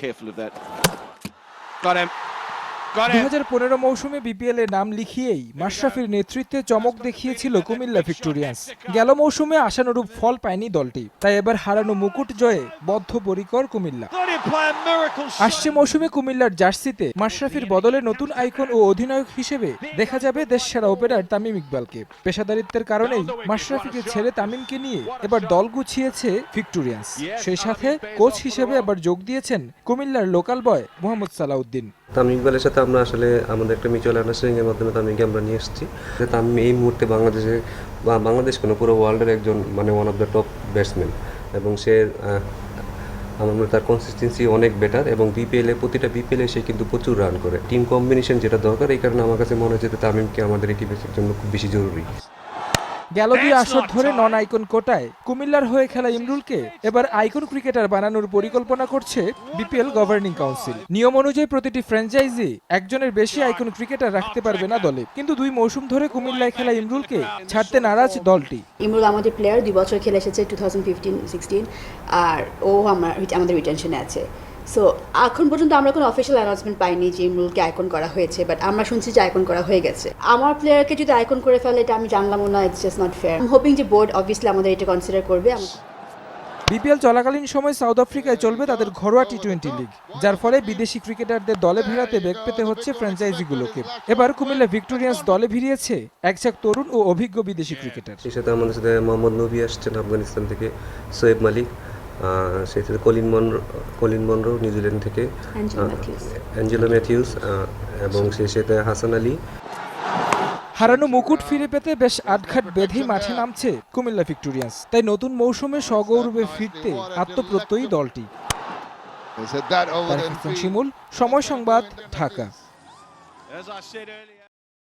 careful of that. Got him. দু. হাজার পনেরো মৌসুমে বিপিএল এ নাম লিখিয়েই মাশরাফির নেতৃত্বে চমক দেখিয়েছিল কুমিল্লা ভিক্টোরিয়ান্স। গেল মৌসুমে আশানুরূপ ফল পায়নি দলটি। তাই এবার হারানো মুকুট জয়ে বদ্ধপরিকর কুমিল্লা. আসছে মৌসুমে কুমিল্লার জার্সিতে। মাশরাফির বদলে নতুন আইকন ও অধিনায়ক হিসেবে দেখা যাবে দেশসেরা ওপেনার তামিম ইকবালকে। পেশাদারিত্বের কারণেই মাশরাফিকে ছেড়ে তামিমকে নিয়ে এবার দল গুছিয়েছে ভিক্টোরিয়ান্স। সেই সাথে কোচ হিসেবে এবার যোগ দিয়েছেন কুমিল্লার লোকাল বয় মোহাম্মদ সালাউদ্দিন। তামিম ইকবালের সাথে আমরা আসলে আমাদের একটা মিউচুয়াল আন্ডারস্ট্যান্ডিং এর মাধ্যমে তামিমকে আমরা নিয়ে এসেছি। তামিম এই মুহূর্তে বাংলাদেশে, বা বাংলাদেশ কেন, পুরো ওয়ার্ল্ডের একজন মানে one of the top batsman এবং সে আমার মনে তার কনসিস্টেন্সি অনেক বেটার এবং বিপিএলে প্রতিটা বিপিএলে সে কিন্তু প্রচুর রান করে। টিম কম্বিনেশন যেটা দরকার, এই কারণে আমার কাছে মনে হচ্ছে তামিমকে আমাদের এই টিমের জন্য খুব বেশি জরুরি। গেল দুই আসর ধরে নন আইকন কোটায়। কুমিল্লার হয়ে খেলা ইমরুলকে এবার আইকন ক্রিকেটার বানানোর পরিকল্পনা করছে বিপিএল গভর্নিং কাউন্সিল। নিয়ম অনুযায়ী প্রতিটি ফ্র্যাঞ্চাইজি একজনের বেশি আইকন ক্রিকেটার রাখতে পারবে না দলে। কিন্তু দুই মৌসুম ধরে কুমিল্লায় খেলা ইমরুলকে ছাড়তে নারাজ দলটি। ইমরুল আমাদের প্লেয়ার দুই বছর খেলে এসেছে টু থাউজেন্ড ফিফটিন সিক্সটিন আর ও আমার আমাদের রিটেনশনে আছে। সো এখন পর্যন্ত আমরা কোনো অফিসিয়াল অ্যানাউন্সমেন্ট পাইনি যে ইমরুলকে আইকন করা হয়েছে বাট আমরা শুনছি যে আইকন করা হয়ে গেছে। আমার প্লেয়ারকে যদি আইকন করে ফেলে এটা আমি জানলামও না it's just not fair hoping যে বোর্ড অবভিয়াসলি আমাদের এটা কনসিডার করবে। বিপিএল চলাকালীন সময় সাউথ আফ্রিকায় চলবে তাদের ঘরোয়া টি টোয়েন্টি লিগ যার ফলে বিদেশি ক্রিকেটারদের দলে ভিড়াতে বেগ পেতে হচ্ছে ফ্র্যাঞ্চাইজিগুলোকে এবার কুমিল্লা ভিক্টোরিয়ান্স দলে ভিড়িয়েছে এক একঝাক তরুণ ও অভিজ্ঞ বিদেশি ক্রিকেটার। সেই সাথে আমাদের সাথে মোহাম্মদ নবী আসছেন আফগানিস্তান থেকে সোয়েব মালিক। সেই Colin Munro Colin Munro New Zealand থেকে অ্যাঞ্জেলো ম্যাথিউস। অ্যাঞ্জেলো ম্যাথিউস আহ, এবং সেই সাথে হাসান আলী। হারানো মুকুট ফিরে পেতে বেশ আটঘাট বেঁধেই মাঠে নামছে কুমিল্লা ভিক্টোরিয়ান্স। তাই নতুন মৌসুমে সগৌরবে ফিরতে আত্মপ্রত্যয়ী দলটি। শিমুল সময় সংবাদ ঢাকা।